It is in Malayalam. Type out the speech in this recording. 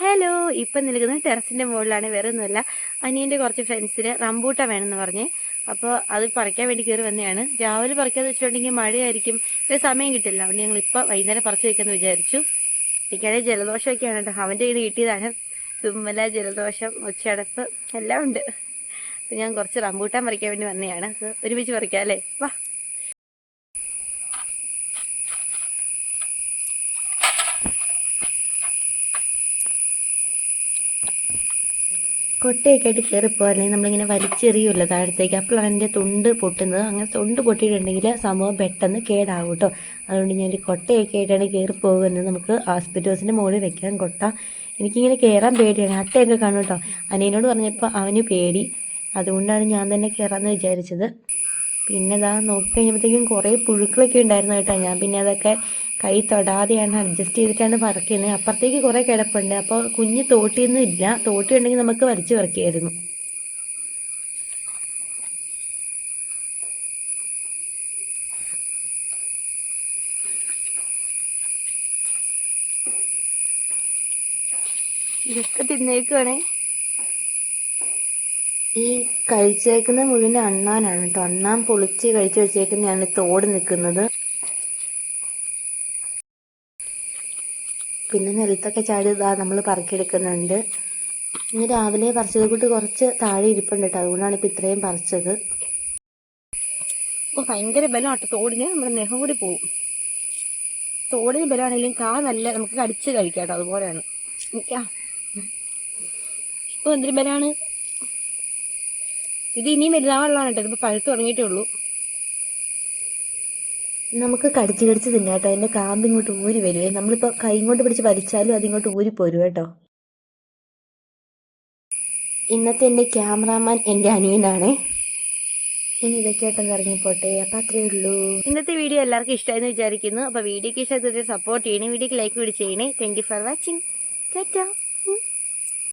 ഹലോ ഇപ്പം നിൽക്കുന്നത് ടെറസിന്റെ മുകളിലാണ് വേറെ ഒന്നുമല്ല അനിയന്റെ കുറച്ച് ഫ്രണ്ട്സിന് റംബൂട്ട വേണമെന്ന് പറഞ്ഞ്. അപ്പോൾ അത് പറിക്കാൻ വേണ്ടി കയറി വന്നതാണ്. രാവിലെ പറിക്കാന്ന് വെച്ചിട്ടുണ്ടെങ്കിൽ മഴയായിരിക്കും. ഇപ്പൊ സമയം കിട്ടില്ല. അതുകൊണ്ട് ഞങ്ങൾ ഇപ്പൊ വൈകുന്നേരം പറിച്ചു വെക്കാന്ന് വിചാരിച്ചു. എനിക്കാണെങ്കിൽ ജലദോഷമൊക്കെയാണ് കേട്ടോ. അവന്റെ കയ്യിൽ കിട്ടിയതാണ്. തുമ്മല ജലദോഷം ഒച്ചടപ്പ് എല്ലാം ഉണ്ട്. അപ്പൊ ഞാൻ കുറച്ച് റംബൂട്ടാൻ പറിക്കാൻ വേണ്ടി വന്നതാണ് ഒരുമിച്ച് പറിക്കാം അല്ലേ? വാ. കൊട്ടയൊക്കെ ആയിട്ട് കയറിപ്പോ അല്ലെങ്കിൽ നമ്മളിങ്ങനെ വലിച്ചെറിയുമല്ലോ താഴത്തേക്ക്. അപ്പോഴാണ് എന്റെ തൊണ്ട് പൊട്ടുന്നത്. അങ്ങനെ തൊണ്ട് പൊട്ടിയിട്ടുണ്ടെങ്കിൽ സംഭവം പെട്ടെന്ന് കേടാവും കേട്ടോ. അതുകൊണ്ട് ഞാൻ ഒരു കൊട്ടയൊക്കെ ആയിട്ടാണ് കയറി പോകുന്നത്. നമുക്ക് ഹോസ്പിറ്റൽസിന്റെ മുകളിൽ വെക്കാൻ കൊട്ട. എനിക്കിങ്ങനെ കയറാൻ പേടിയാണ്. അട്ടയൊക്കെ കാണും കേട്ടോ. അനിയനോട് പറഞ്ഞപ്പോൾ അവന് പേടി. അതുകൊണ്ടാണ് ഞാൻ തന്നെ കയറാമെന്ന് വിചാരിച്ചത്. പിന്നെ ഇതാ നോക്കിക്കഴിഞ്ഞപ്പോഴത്തേക്കും കുറേ പുഴുക്കളൊക്കെ ഉണ്ടായിരുന്നു കേട്ടോ. ഞാൻ പിന്നെ അതൊക്കെ കൈ തൊടാതെയാണ് അഡ്ജസ്റ്റ് ചെയ്തിട്ടാണ് പറക്കുന്നത് അപ്പുറത്തേക്ക് കുറേ കിടപ്പുണ്ട്. അപ്പോൾ കുഞ്ഞ് തോട്ടിയൊന്നും ഇല്ല. തോട്ടി ഉണ്ടെങ്കിൽ നമുക്ക് വരച്ച് പറക്കിയായിരുന്നു ഇതൊക്കെ തിന്നേക്കുവാണേ. ഈ കഴിച്ചേക്കുന്ന മുഴുവൻ അണ്ണാനാണ് കേട്ടോ. അണ്ണാൻ പൊളിച്ച് കഴിച്ചു വെച്ചേക്കുന്നതാണ് തോട് നിൽക്കുന്നത്. പിന്നെ നിലത്തൊക്കെ ചാടി ഇതാ നമ്മൾ പറക്കിയെടുക്കുന്നുണ്ട്. ഇന്ന് രാവിലെ പറിച്ചത് കൂട്ട് കുറച്ച് താഴെ ഇരിപ്പുണ്ട് കേട്ടോ. അതുകൊണ്ടാണ് ഇപ്പം ഇത്രയും പറിച്ചത്. അപ്പോൾ ഭയങ്കര ബലമാട്ടോ തോടിന്. നമ്മുടെ നെഹം കൂടി പോവും. തോടിന് ബലമാണെങ്കിലും കാ നല്ല നമുക്ക് കടിച്ച് കഴിക്കാം കേട്ടോ. അതുപോലെയാണ്. നിൽക്കാം ഇപ്പോൾ എന്തൊരു ബലമാണ്? ഇത് ഇനിയും വലുതാവുള്ളതാണ് കേട്ടോ. ഇതിപ്പോൾ പഴുത്ത് തുടങ്ങിയിട്ടേ ഉള്ളൂ. നമുക്ക് കടിച്ച് കടിച്ച് തിന്നാം കേട്ടോ. അതിന്റെ കാമ്പ് ഇങ്ങോട്ട് ഊരി വരുവേ നമ്മളിപ്പോ കൈ കൊണ്ട് പിടിച്ച് വലിച്ചാലും അതിങ്ങോട്ട് ഊരി പോരും കേട്ടോ. ഇന്നത്തെ എന്റെ ക്യാമറാമാൻ എന്റെ അനിയനാണേ. ഇനി ഇതൊക്കെ ആയിട്ടൊന്ന് ഇറങ്ങിപ്പോട്ടെ. അപ്പൊ അത്രേ ഉള്ളൂ. ഇന്നത്തെ വീഡിയോ എല്ലാവർക്കും ഇഷ്ടമായെന്ന് വിചാരിക്കുന്നു. അപ്പൊ വീഡിയോക്ക് ഇഷ്ടത്തിൽ സപ്പോർട്ട് ചെയ്യണേ വീഡിയോക്ക് ലൈക്ക് കൂടി ചെയ്യണേ. Thank you for watching tata